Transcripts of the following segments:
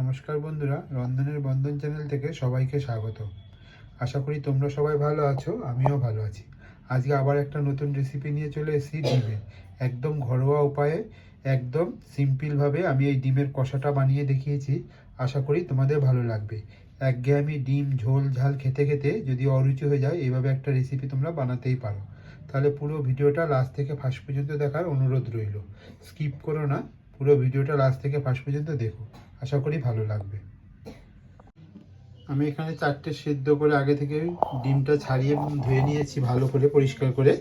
নমস্কার বন্ধুরা, রন্ধনের বন্ধন চ্যানেল থেকে সবাইকে স্বাগত। আশা করি তোমরা সবাই ভালো আছো, আমিও ভালো আছি। আজকে আবার একটা নতুন রেসিপি নিয়ে চলে এসেছি ডিমের একদম ঘরোয়া উপায়ে, একদম সিম্পলভাবে আমি এই ডিমের কষাটা বানিয়ে দেখিয়েছি। আশা করি তোমাদের ভালো লাগবে। একঘেয়েমি ডিম, ঝোল, ঝাল খেতে খেতে যদি অরুচি হয়ে যায় এইভাবে একটা রেসিপি তোমরা বানাতেই পারো। তাহলে পুরো ভিডিওটা লাস্ট থেকে ফার্স্ট পর্যন্ত দেখার অনুরোধ রইল। স্কিপ করো না, পুরো ভিডিওটা লাস্ট থেকে ফার্স্ট পর্যন্ত দেখো। আশা করি ভালো লাগবে। আমি এখানে চারটে সেদ্ধ করে আগে থেকে ডিমটা ছাড়িয়ে ধুয়ে নিয়েছি ভালো করে পরিষ্কার করে।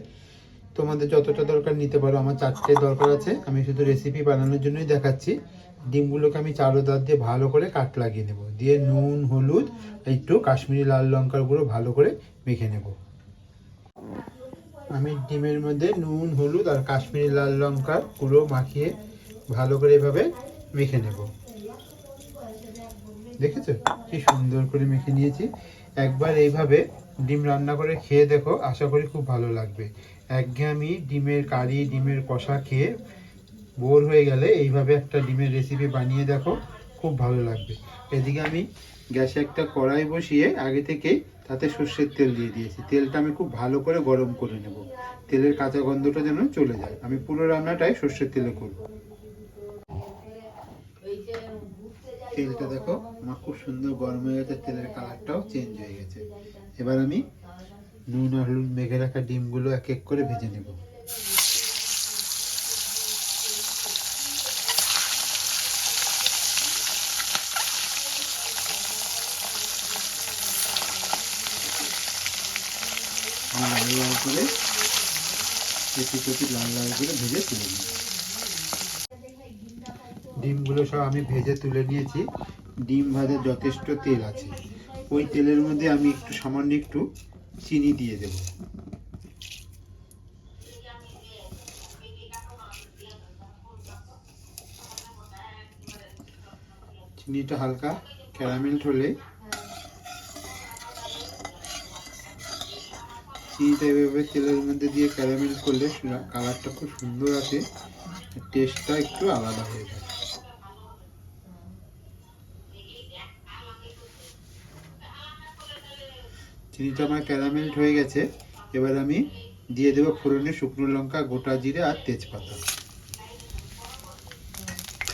তোমাদের যতটা দরকার নিতে পারো, আমার চারটে দরকার আছে। আমি শুধু রেসিপি বানানোর জন্যই দেখাচ্ছি। ডিমগুলোকে আমি চারো দাঁত দিয়ে ভালো করে কাট লাগিয়ে নেব। দিয়ে নুন, হলুদ, একটু কাশ্মীরি লাল লঙ্কার গুঁড়ো ভালো করে মেখে নেব। আমি ডিমের মধ্যে নুন, হলুদ আর কাশ্মীরি লাল লঙ্কার গুঁড়ো মাখিয়ে ভালো করে এভাবে মেখে নেব। দেখেছ? কি সুন্দর করে মেখে নিয়েছি। একবার এইভাবে ডিম রান্না করে খেয়ে দেখো, আশা করি খুব ভালো লাগবে। একঘেয়েমি ডিমের কারি, ডিমের কষা খেয়ে বোর হয়ে গেলে এইভাবে একটা ডিমের রেসিপি বানিয়ে দেখো, খুব ভালো লাগবে। এদিকে আমি গ্যাসে একটা কড়াই বসিয়ে আগে থেকেই তাতে সর্ষের তেল দিয়ে দিয়েছি। তেলটা আমি খুব ভালো করে গরম করে নেব। তেলের কাঁচা গন্ধটা যেন চলে যায়। আমি পুরো রান্নাটাই সর্ষের তেলে করব। তেলটা দেখো, আমার খুব সুন্দর গরম হয়ে গেছে, তেলের কালারটাও চেঞ্জ হয়ে গেছে। এবার আমি নুন আর হলুদ মেখে রাখা ডিমগুলো এক এক করে ভেজে নেব। লাল লাল করে লাল লাল করে ভেজে তুলে নিই ডিমগুলো সব আমি ভেজে তুলে নিয়েছি। ডিম ভাজে যথেষ্ট তেল আছে। ওই তেলের মধ্যে আমি একটু সামান্য একটু চিনি দিয়ে দেব। চিনিটা হালকা ক্যারামেল হলে চিনিটা এভাবে তেলের মধ্যে দিয়ে ক্যারামেল করলে কালারটা খুব সুন্দর আসে। টেস্টটা একটু আলাদা হয়ে যায়। চিনিটা আমার ক্যারামেলড হয়ে গেছে, এবার আমি দিয়ে দেবো ফোড়নে শুকনো লঙ্কা, গোটা জিরে আর তেজপাতা।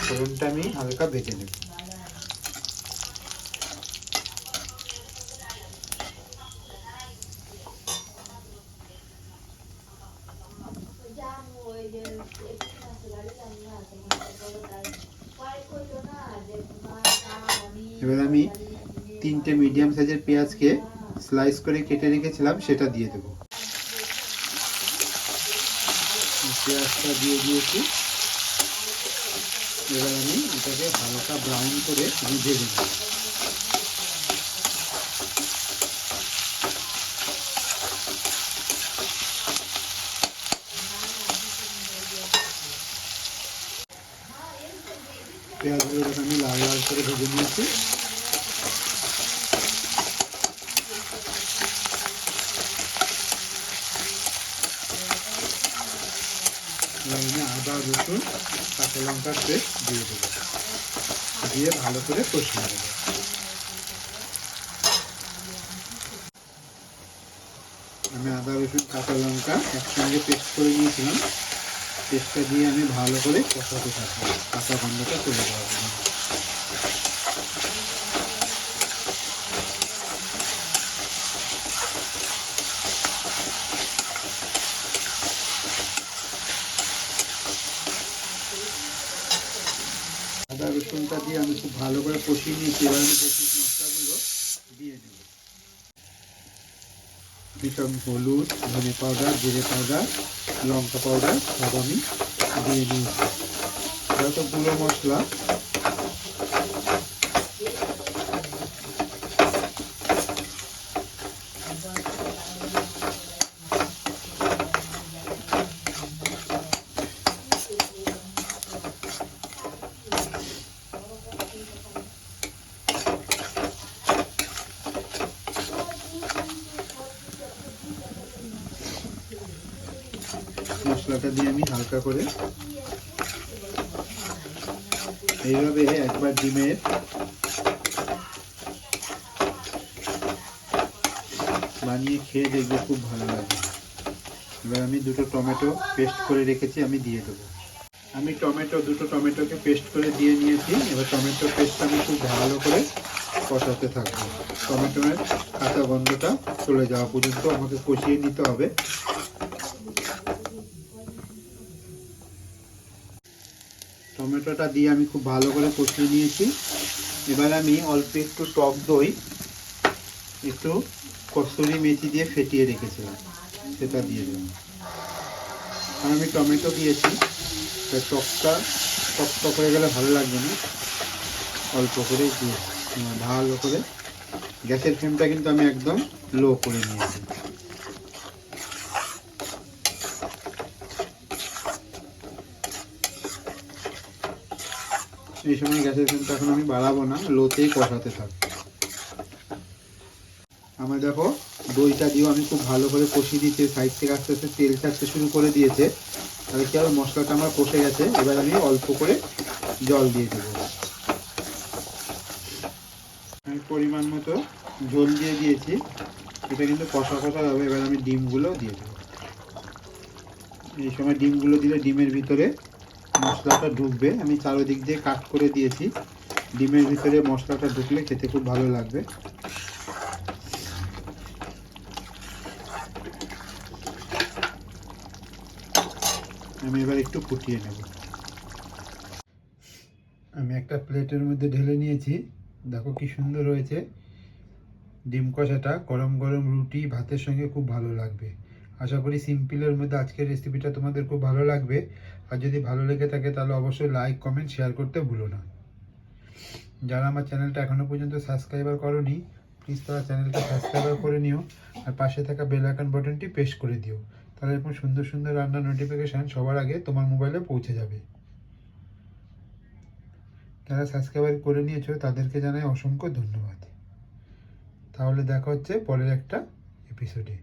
ফোড়নটা আমি হালকা ভেজে নেব। এবার আমি তিনটে মিডিয়াম সাইজের পেঁয়াজকে স্লাইস করে কেটে রেখেছিলাম, সেটা দিয়ে দেবো। পেঁয়াজটা দিয়ে দিয়েছি। এবার আমি এটাকে হালকা ব্রাউন করে ভেজে দেব পেঁয়াজগুলো আমি লাল লাল করে ভেজে নিয়েছি। আদা, রসুন, কাঁচা লঙ্কার পেস্ট দিয়ে দেবো। দিয়ে ভালো করে কষিয়ে দেবো আমি আদা, রসুন, কাঁচা লঙ্কা একসঙ্গে পেস্ট করে নিয়েছিলাম। পেস্টটা দিয়ে আমি ভালো করে কষাতে থাকব। কাঁচা গন্ধটা চলে যাওয়ার জন্য। আদা রসুনটা দিয়ে আমি খুব ভালো করে কষিয়ে নিয়েছি। এবার আমি বেসিক মশলাগুলো দিয়ে দেব। ভীষণ হলুদ, ধনে পাউডার, জিরে পাউডার, লঙ্কা পাউডার সব আমি দিয়ে নিয়েছি যত গুঁড়ো মশলা মশলাটা দিয়ে আমি হালকা করে এইভাবে একবার ডিমের বানিয়ে খেয়ে দেখবে, খুব ভালো লাগে এবার আমি দুটো টমেটো পেস্ট করে রেখেছি, আমি দিয়ে দেবো। আমি টমেটো, দুটো টমেটোকে পেস্ট করে দিয়ে নিয়েছি। এবার টমেটো পেস্ট আমি খুব ভালো করে কষাতে থাকব। টমেটোর কাঁচা গন্ধটা চলে যাওয়া পর্যন্ত আমাকে কষিয়ে নিতে হবে। টমেটোটা দিয়ে আমি খুব ভালো করে কষিয়ে নিয়েছি। এবার আমি অল্প একটু টক দই, একটু কস্তুরি মেথি দিয়ে ফেটিয়ে রেখেছিলাম, সেটা দিয়ে দেবো আর আমি টমেটো দিয়েছি তাই টকটা টক টক হয়ে গেলে ভালো লাগবে না। অল্প করে দিয়ে, ভালো করে। গ্যাসের ফ্লেমটা কিন্তু আমি একদম লো করে নিয়েছি। এই সময় গ্যাসের ফ্লেমটা এখন আমি বাড়াবো না, লোতেই কষাতে থাকব। আমার দেখো, দইটা দিয়েও আমি খুব ভালো করে কষিয়ে দিয়েছি, সাইড থেকে আস্তে আস্তে তেল ছাড়তে শুরু করে দিয়েছে। তাহলে কি হবে, মশলাটা আমার কষে গেছে, এবার আমি অল্প করে জল দিয়ে দেবো। আমি পরিমাণ মতো জল দিয়ে দিয়েছি, এটা কিন্তু কষা কষা হবে, এবার আমি ডিমগুলো দিয়ে দেবো। এই সময় ডিমগুলো দিলে ডিমের ভিতরে মশলাটা ঢুকবে। আমি চারোদিক দিয়ে কাট করে দিয়েছি। ডিমের ভিতরে মশলাটা ঢুকলে খেতে খুব ভালো লাগবে। আমি এবার একটু ফুটিয়ে নেব। আমি একটা প্লেটের মধ্যে ঢেলে নিয়েছি। দেখো কি সুন্দর হয়েছে। ডিম কষাটা গরম গরম রুটি, ভাতের সঙ্গে খুব ভালো লাগবে। আশা করি সিম্পলের মধ্যে আজকের রেসিপিটা তোমাদের খুব ভালো লাগবে। আর যদি ভালো লেগে থাকে তাহলে অবশ্যই লাইক কমেন্ট শেয়ার করতে ভুলো না। যারা আমার চ্যানেলটা এখনও পর্যন্ত সাবস্ক্রাইবার করনি প্লিজ তারা চ্যানেলটা সাবস্ক্রাইবার করে নিও আর পাশে থাকা বেল আইকন বাটনটি প্রেস করে দিও। তাহলে এরকম সুন্দর সুন্দর রান্নার নোটিফিকেশান সবার আগে তোমার মোবাইলে পৌঁছে যাবে। যারা সাবস্ক্রাইবার করে নিয়েছো তাদেরকে জানাই অসংখ্য ধন্যবাদ। তাহলে দেখা হচ্ছে পরের একটা এপিসোডে